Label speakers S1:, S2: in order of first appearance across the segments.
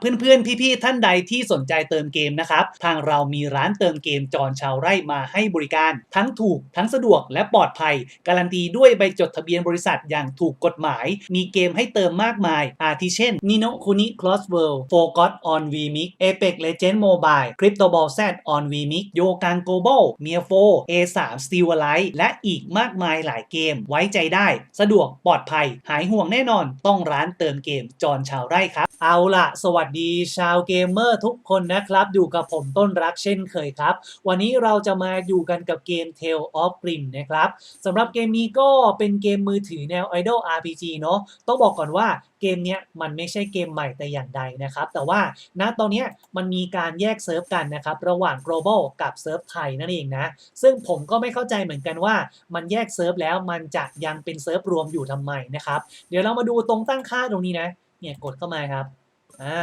S1: เพื่อนๆ พี่ๆ ท่านใดที่สนใจเติมเกมนะครับ ทางเรามีร้านเติมเกมจอนชาวไร่มาให้บริการ ทั้งถูกทั้งสะดวกและปลอดภัย การันตีด้วยใบจดทะเบียนบริษัทอย่างถูกกฎหมาย มีเกมให้เติมมากมาย อาทิเช่น Nino Kuni Cross World Forgot on VMix Apex Legends Mobile Crypto Ball Z on VMix โยกันโกบ a l เมียโฟ A3 Steel Alive และอีกมากมายหลายเกม ไว้ใจได้ สะดวกปลอดภัย หายห่วงแน่นอน ต้องร้านเติมเกมจอนชาวไร่ครับ เอาล่ะ สวัสดีชาวเกมเมอร์ทุกคนนะครับ อยู่กับผมต้นรักเช่นเคยครับ วันนี้เราจะมาอยู่กันกับเกม Tale of Grim นะครับสำหรับเกมนี้ก็เป็นเกมมือถือแนว Idol RPG เนาะต้องบอกก่อนว่าเกมเนี้ยมันไม่ใช่เกมใหม่แต่อย่างใดนะครับ แต่ว่าณตอนเนี้ยมันมีการแยกเซิร์ฟกันนะครับระหว่าง global กับเซิร์ฟไทยนั่นเองนะ ซึ่งผมก็ไม่เข้าใจเหมือนกันว่า มันแยกเซิร์ฟแล้วมันจะยังเป็นเซิร์ฟรวมอยู่ทำไมนะครับ เดี๋ยวเรามาดูตรงตั้งค่าตรงนี้นะเนี่ยกดเข้ามาครับ อ่า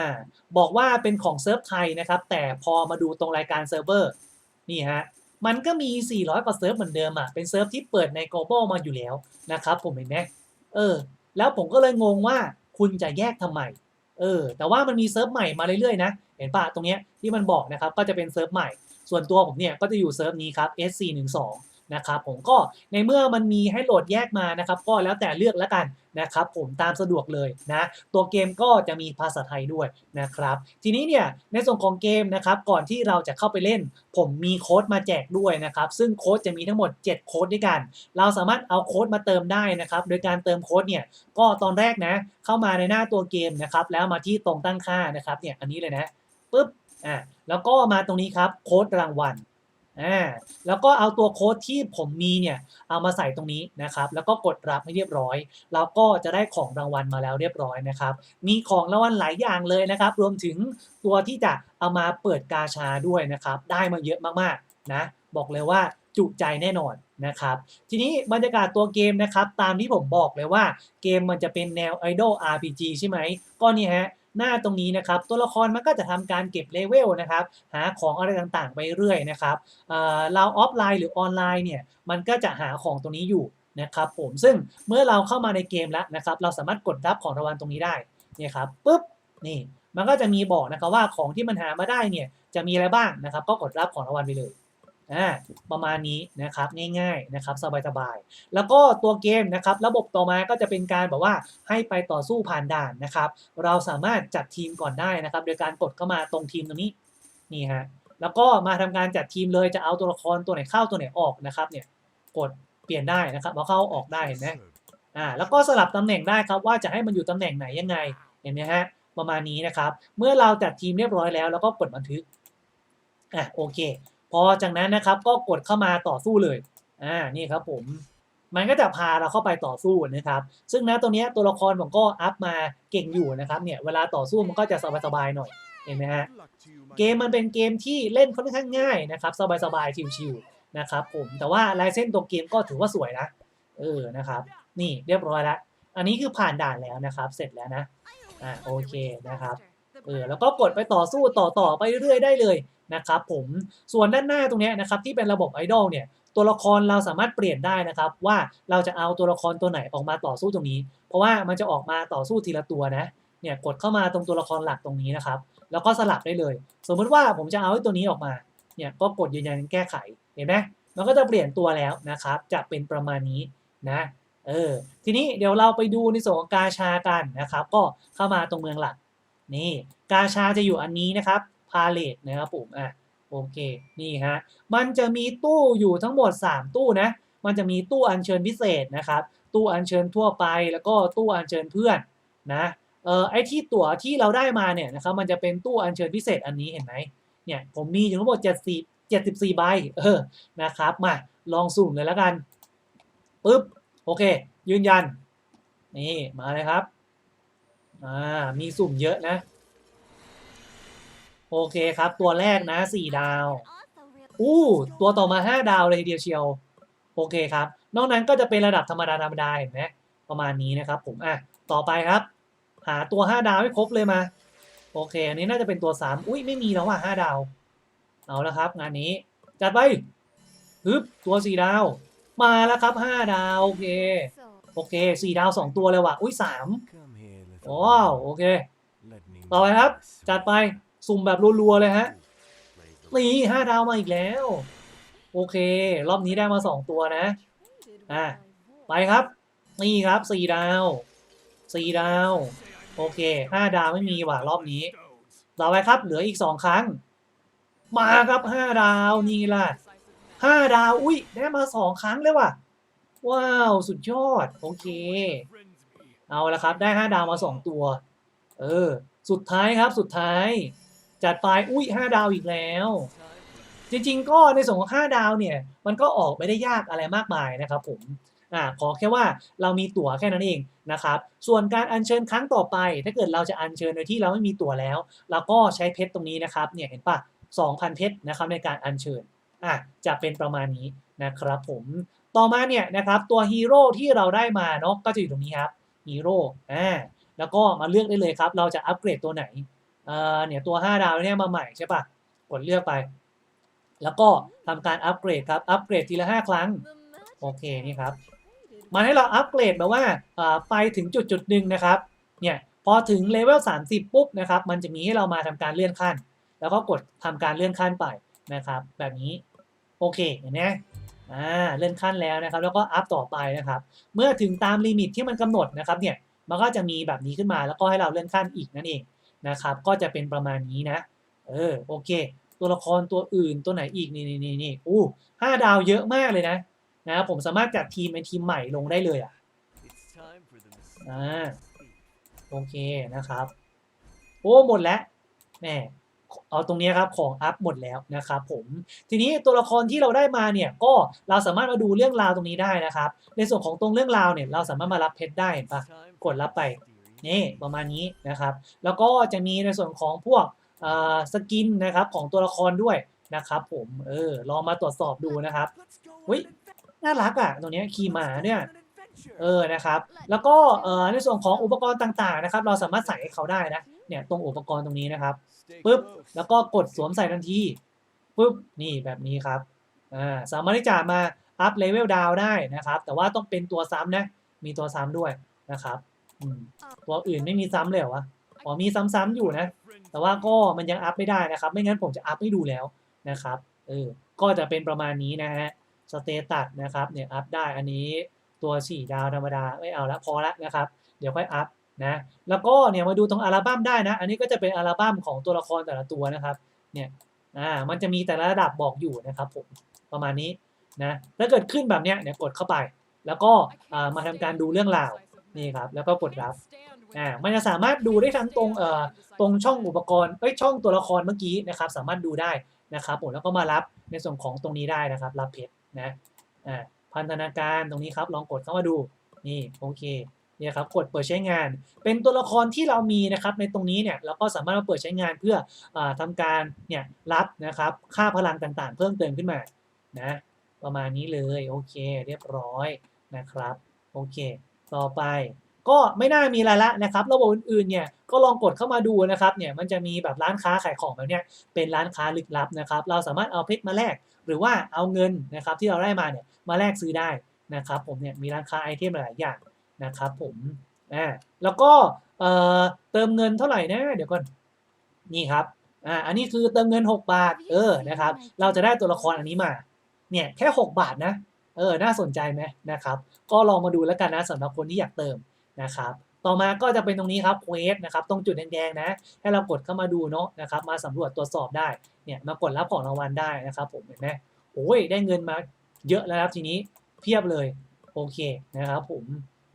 S1: บอกว่าเป็นของเซิร์ฟไทยนะครับ แต่พอมาดูตรงรายการเซิร์ฟเวอร์นี่ฮะมันก็มี 400 กว่าเซิร์ฟเหมือนเดิมอะเป็นเซิร์ฟที่เปิดใน global มาอยู่แล้วนะครับ ผมเห็นไหมเออ แล้วผมก็เลยงงว่าคุณจะแยกทำไมเออ แต่ว่ามันมีเซิร์ฟใหม่มาเรื่อยๆนะ เห็นปะตรงเนี้ยที่มันบอกนะครับ ก็จะเป็นเซิร์ฟใหม่ ส่วนตัวผมเนี่ยก็จะอยู่เซิร์ฟนี้ครับ SC12 นะครับผมก็ในเมื่อมันมีให้โหลดแยกมานะครับ ก็แล้วแต่เลือกแล้วกันนะครับผมตามสะดวกเลยนะ ตัวเกมก็จะมีภาษาไทยด้วยนะครับ ทีนี้เนี่ยในส่วนของเกมนะครับ ก่อนที่เราจะเข้าไปเล่น ผมมีโค้ดมาแจกด้วยนะครับ ซึ่งโค้ดจะมีทั้งหมด 7 โค้ดด้วยกัน เราสามารถเอาโค้ดมาเติมได้นะครับ โดยการเติมโค้ดเนี่ยก็ตอนแรกนะ เข้ามาในหน้าตัวเกมนะครับ แล้วมาที่ตรงตั้งค่านะครับเนี่ยอันนี้เลยนะปุ๊บอ่าแล้วก็มาตรงนี้ครับโค้ดรางวัล อ่าแล้วก็เอาตัวโค้ดที่ผมมีเนี่ยเอามาใส่ตรงนี้นะครับ แล้วก็กดรับให้เรียบร้อยเราก็จะได้ของรางวัลมาแล้วเรียบร้อยนะครับ มีของรางวัลหลายอย่างเลยนะครับ รวมถึงตัวที่จะเอามาเปิดกาชาด้วยนะครับ ได้มาเยอะมากๆนะ บอกเลยว่าจุใจแน่นอนนะครับ ทีนี้บรรยากาศตัวเกมนะครับ ตามที่ผมบอกเลยว่าเกมมันจะเป็นแนว Idol RPG ใช่ไหมก็นี่ฮะ หน้าตรงนี้นะครับ ตัวละครมันก็จะทำการเก็บเลเวลนะครับ หาของอะไรต่างๆ ไปเรื่อยนะครับเเราออฟไลน์หรือออนไลน์เนี่ยมันก็จะหาของตรงนี้อยู่นะครับผมซึ่งเมื่อเราเข้ามาในเกมแล้วนะครับ เราสามารถกดรับของรางวัลตรงนี้ได้เนี่ยครับปุ๊บนี่มันก็จะมีบอกนะครับว่าของที่มันหามาได้เนี่ยจะมีอะไรบ้างนะครับ ก็กดรับของรางวัลไปเลย อ่าประมาณนี้นะครับง่ายๆนะครับสบายๆแล้วก็ตัวเกมนะครับระบบต่อมาก็จะเป็นการแบบว่าให้ไปต่อสู้ผ่านด่านนะครับ เราสามารถจัดทีมก่อนได้นะครับ โดยการกดเข้ามาตรงทีมตรงนี้นี่ฮะแล้วก็มาทำการจัดทีมเลยจะเอาตัวละครตัวไหนเข้าตัวไหนออกนะครับเนี่ยกดเปลี่ยนได้นะครับเอาเข้าออกได้เห็นไหมอ่าแล้วก็สลับตำแหน่งได้ครับว่าจะให้มันอยู่ตำแหน่งไหนยังไงเห็นไหมฮะประมาณนี้นะครับ เมื่อเราจัดทีมเรียบร้อยแล้ว แล้วก็กดบันทึกอะโอเค พอจากนั้นนะครับก็กดเข้ามาต่อสู้เลยอ่านี่ครับผมมันก็จะพาเราเข้าไปต่อสู้นะครับ ซึ่งนะตัวเนี้ยตัวละครผมก็อัพมาเก่งอยู่นะครับเนี่ยเวลาต่อสู้มันก็จะสบายๆหน่อยเห็นไหมฮะเกมมันเป็นเกมที่เล่นค่อนข้างง่ายนะครับสบายๆชิวๆนะครับผมแต่ว่าลายเส้นตัวเกมก็ถือว่าสวยนะเออนะครับ นี่เรียบร้อยแล้วอันนี้คือผ่านด่านแล้วนะครับ เสร็จแล้วนะอ่าโอเคนะครับ เออแล้วก็กดไปต่อสู้ต่อต่อไปเรื่อยได้เลยนะครับผมส่วนด้านหน้าตรงนี้นะครับที่เป็นระบบไอดอลเนี่ยตัวละครเราสามารถเปลี่ยนได้นะครับ ว่าเราจะเอาตัวละครตัวไหนออกมาต่อสู้ตรงนี้ เพราะว่ามันจะออกมาต่อสู้ทีละตัวนะเนี่ยกดเข้ามาตรงตัวละครหลักตรงนี้นะครับ แล้วก็สลับได้เลย สมมุติว่าผมจะเอาตัวนี้ออกมาเนี่ยก็กดยืนยันแก้ไขเห็นไหมมันก็จะเปลี่ยนตัวแล้วนะครับ จะเป็นประมาณนี้นะเออทีนี้เดี๋ยวเราไปดูในส่วนของกาชากันนะครับ ก็เข้ามาตรงเมืองหลัก นี่กาชาจะอยู่อันนี้นะครับพาเลตนะครับผมอะโอเคนี่ฮะมันจะมีตู้อยู่ทั้งหมด 3 ตู้นะมันจะมีตู้อัญเชิญพิเศษนะครับ ตู้อัญเชิญทั่วไปแล้วก็ตู้อัญเชิญเพื่อนนะเออไอที่ตั๋วที่เราได้มาเนี่ยนะครับมันจะเป็นตู้อัญเชิญพิเศษอันนี้เห็นไหมเนี่ยผมมีอยู่ทั้งหมด74 74ใบเออนะครับมาลองสุ่มเลยแล้วกันปึ๊บโอเค ยืนยันนี่มาเลยครับ อ่ามีสุ่มเยอะนะ โอเคครับ ตัวแรกนะ4ดาว อู้ ตัวต่อมา5ดาวเลยทีเดียวเชียว โอเคครับ นอกนั้นก็จะเป็นระดับธรรมดาธรรมดาเห็นไหมประมาณนี้นะครับ ผมอะต่อไปครับ หาตัว5ดาวให้ครบเลยมา โอเค อันนี้น่าจะเป็นตัว3อุ้ยไม่มีแล้วว่ะ5ดาว เอาแล้วครับ งานนี้ จัดไปฮึบตัว4ดาว มาแล้วครับ5ดาว โอเคโอเค4ดาว2ตัวเลยว่ะอุ้ย3 ว้าวโอเค ต่อไปครับ จัดไปสุ่มแบบรัวๆเลยฮะนี่ห้าดาวมาอีกแล้ว โอเค รอบนี้ได้มาสองตัวนะ อะ ไปครับ นี่ครับสี่ดาวสี่ดาว โอเคห้าดาวไม่มีว่ะรอบนี้ ต่อไปครับ เหลืออีกสองครั้ง มาครับห้าดาวนี่ล่ะห้าดาว อุ้ยได้มาสองครั้งเลยว่ะ ว้าว สุดยอด โอเค เอาละครับ ได้ห้าดาวมาสองตัว เออ สุดท้ายครับ สุดท้าย จัดไป อุ้ยห้าดาวอีกแล้ว จริงๆ ก็ในส่วนของ 5 ดาวเนี่ย มันก็ออกไม่ได้ยากอะไรมากมายนะครับผม อ่า ขอแค่ว่าเรามีตั๋วแค่นั้นเองนะครับ ส่วนการอัญเชิญครั้งต่อไป ถ้าเกิดเราจะอัญเชิญโดยที่เราไม่มีตั๋วแล้ว เราก็ใช้เพชรตรงนี้นะครับ เนี่ย เห็นปะ2,000 เพชรนะครับในการอัญเชิญ อะ จะเป็นประมาณนี้นะครับผม ต่อมาเนี่ยนะครับตัวฮีโร่ที่เราได้มาเนาะ ก็จะอยู่ตรงนี้ครับ ฮีโร่อ่าแล้วก็มาเลือกได้เลยครับ เราจะอัปเกรดตัวไหนเอ่อเนี่ยตัว 5 ดาวเนี่ยมาใหม่ใช่ปะกดเลือกไป แล้วก็ทำการอัปเกรดครับอัปเกรดทีละ 5 ครั้ง โอเคนี่ครับมันให้เราอัปเกรดแบบว่าอ่าไปถึงจุดจุดหนึ่งนะครับเนี่ยพอถึงเลเวล30 ปุ๊บนะครับ มันจะมีให้เรามาทำการเลื่อนขั้น แล้วก็กดทำการเลื่อนขั้นไปนะครับ แบบนี้โอเคเห็นไหม อ่าเลื่อนขั้นแล้วนะครับ แล้วก็อัพต่อไปนะครับ เมื่อถึงตามลิมิตที่มันกำหนดนะครับเนี่ยมันก็จะมีแบบนี้ขึ้นมาแล้วก็ให้เราเลื่อนขั้นอีกนั่นเองนะครับ ก็จะเป็นประมาณนี้นะ เออโอเค ตัวละครตัวอื่นตัวไหนอีกนี่นี่นี่นี่อู้ห้าดาวเยอะมากเลยนะนะผมสามารถจัดทีมเป็นทีมใหม่ลงได้เลยอะอ่าโอเคนะครับ โอ้หมดแล้วแหม เอาตรงนี้ครับของอัพหมดแล้วนะครับผมทีนี้ตัวละครที่เราได้มาเนี่ยก็เราสามารถมาดูเรื่องราวตรงนี้ได้นะครับ ในส่วนของตรงเรื่องราวเนี่ยเราสามารถมารับเพชรได้เห็นปะกดรับไปนี่ประมาณนี้นะครับ แล้วก็จะมีในส่วนของพวกสกินนะครับของตัวละครด้วยนะครับผมเออลองมาตรวจสอบดูนะครับอุ๊ยน่ารักอะตรงนี้ขี่ม้าเนี่ยเออนะครับ แล้วก็ในส่วนของอุปกรณ์ต่างๆนะครับ เราสามารถใส่ให้เขาได้นะเนี่ยตรงอุปกรณ์ตรงนี้นะครับ ปึ๊บแล้วก็กดสวมใส่ทันทีปึ๊บนี่แบบนี้ครับอ่าสามารถที่จะมาอัพเลเวลดาวได้นะครับ แต่ว่าต้องเป็นตัวซ้ำนะ มีตัวซ้ำด้วยนะครับตัวอื่นไม่มีซ้ำเลยเหรอวะอ๋อมีซ้ำๆอยู่นะ แต่ว่าก็มันยังอัพไม่ได้นะครับ ไม่งั้นผมจะอัพให้ดูแล้วนะครับเออก็จะเป็นประมาณนี้นะฮะสเตตัสนะครับเนี่ยอัพได้อันนี้ตัว4ดาวธรรมดาไม่เอาละพอละนะครับ เดี๋ยวค่อยอัพ นะแล้วก็เนี่ยมาดูตรงอัลบั้มได้นะ อันนี้ก็จะเป็นอัลบั้มของตัวละครแต่ละตัวนะครับเนี่ยอ่ามันจะมีแต่ละระดับบอกอยู่นะครับผมประมาณนี้นะถ้าเกิดขึ้นแบบเนี้ยเนี่ยกดเข้าไป แล้วก็อ่ามาทำการดูเรื่องราวนี่ครับแล้วก็กดรับอ่ามันจะสามารถดูได้ทั้งตรงเอ่อตรงช่องอุปกรณ์เอ้ยช่องตัวละครเมื่อกี้นะครับ สามารถดูได้นะครับผมแล้วก็มารับในส่วนของตรงนี้ได้นะครับ รับเพชรนะอ่าพันธนาการตรงนี้ครับลองกดเข้ามาดูนี่โอเค เนี่ยครับกดเปิดใช้งาน เป็นตัวละครที่เรามีนะครับในตรงนี้เนี่ยเราก็สามารถมาเปิดใช้งานเพื่ออ่าทำการเนี่ยรับนะครับค่าพลังต่างๆ เพิ่มเติมขึ้นมานะประมาณนี้เลยโอเค เรียบร้อยนะครับโอเค ต่อไปก็ไม่น่ามีอะไรละนะครับระบบอื่นๆเนี่ยก็ลองกดเข้ามาดูนะครับเนี่ยมันจะมีแบบร้านค้าขายของแบบเนี้ยเป็นร้านค้าลึกลับนะครับ เราสามารถเอาเพชรมาแลกหรือว่าเอาเงินนะครับที่เราได้มาเนี่ยมาแลกซื้อได้นะครับผมเนี่ยมีร้านค้าไอเทมหลายอย่าง นะครับผมอ่าแล้วก็เอ่อเติมเงินเท่าไหร่นะเดี๋ยวก่อนนี่ครับอ่าอันนี้คือเติมเงิน 6 บาทเออนะครับ เราจะได้ตัวละครอันนี้มาเนี่ยแค่ 6 บาทนะเออน่าสนใจไหมนะครับ ก็ลองมาดูแล้วกันนะสำหรับคนที่อยากเติมนะครับต่อมาก็จะเป็นตรงนี้ครับเควสนะครับตรงจุดแดงๆนะ ให้เรากดเข้ามาดูเนาะนะครับ มาสำรวจตรวจสอบได้เนี่ยมากดรับของรางวัลได้นะครับ ผมเห็นไหมโอ้ยได้เงินมาเยอะแล้วครับทีนี้เพียบเลยโอเคนะครับผม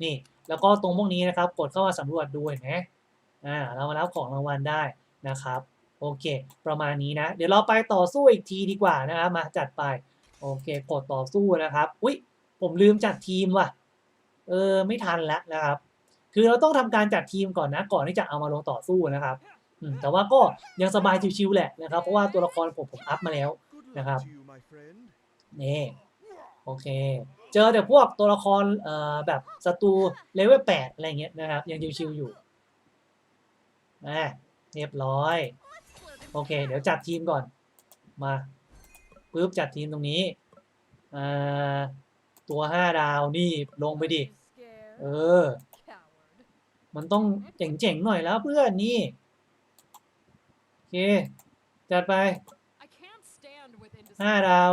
S1: นี่ แล้วก็ตรงพวกนี้นะครับ กดเข้ามาสำรวจดูเห็นไหมอ่าเรามารับของรางวัลได้นะครับ โอเค ประมาณนี้นะ เดี๋ยวเราไปต่อสู้อีกทีดีกว่านะครับมาจัดไป โอเค กดต่อสู้นะครับ อุ้ยผมลืมจัดทีมว่ะ เออ ไม่ทันแล้วนะครับ คือเราต้องทำการจัดทีมก่อนนะ ก่อนที่จะเอามาลงต่อสู้นะครับอืแต่ว่าก็ยังสบายชิวๆแหละนะครับ เพราะว่าตัวละครผมผมอัพมาแล้วนะครับ นี่ โอเค เจอแต่พวกตัวละครเอ่อแบบศัตรูเลเวลแปดอะไรเงี้ยนะครับ ยังชิวๆอยู่อะเรียบร้อย โอเค เดี๋ยวจัดทีมก่อน มาปุ๊บจัดทีมตรงนี้อ่าตัวห้าดาวนี่ลงไปดิ เออ มันต้องเจ๋งๆหน่อยแล้วเพื่อนนี่ โอเค จัดไปห้าดาว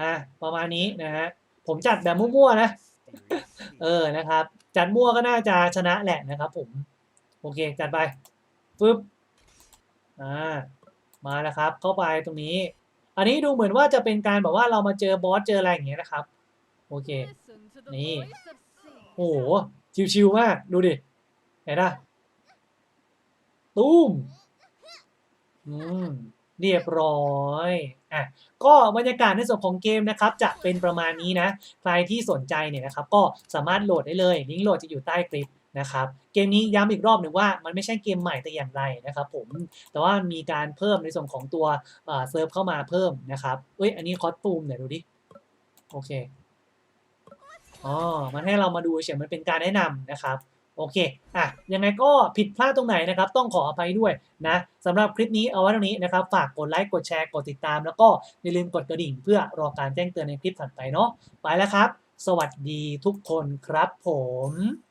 S1: อะ ประมาณนี้นะฮะ ผมจัดแบบมั่วๆนะ เออนะครับ จัดมั่วก็น่าจะชนะแหละนะครับ ผม โอเค จัดไปปึ๊บอ่ามาแล้วครับ เข้าไปตรงนี้ อันนี้ดูเหมือนว่าจะเป็นการแบบว่าเรามาเจอบอสเจออะไรอย่างเงี้ยนะครับ โอเค นี่โอ้โหชิวๆมากดูดิเห็นปะตุ้มอืม เรียบร้อยอะก็บรรยากาศในส่วนของเกมนะครับจะเป็นประมาณนี้นะ ใครที่สนใจเนี่ยนะครับก็สามารถโหลดได้เลย ลิงก์โหลดจะอยู่ใต้คลิปนะครับเกมนี้ย้ำอีกรอบหนึ่งว่ามันไม่ใช่เกมใหม่แต่อย่างไรนะครับผมแต่ว่ามีการเพิ่มในส่วนของตัวเอ่อเซิร์ฟเข้ามาเพิ่มนะครับเอ้ยอันนี้คอสตูมเนี่ยดูดิโอเคอ๋อมันให้เรามาดูเฉยมันเป็นการแนะนำนะครับ โอเคอะยังไงก็ผิดพลาดตรงไหนนะครับ ต้องขออภัยด้วยนะสำหรับคลิปนี้เอาไว้ตรงนี้นะครับ ฝากกดไลค์ กดแชร์ กดติดตาม แล้วก็อย่าลืมกดกระดิ่ง เพื่อรอการแจ้งเตือนในคลิปถัดไปเนาะ ไปแล้วครับ สวัสดีทุกคนครับผม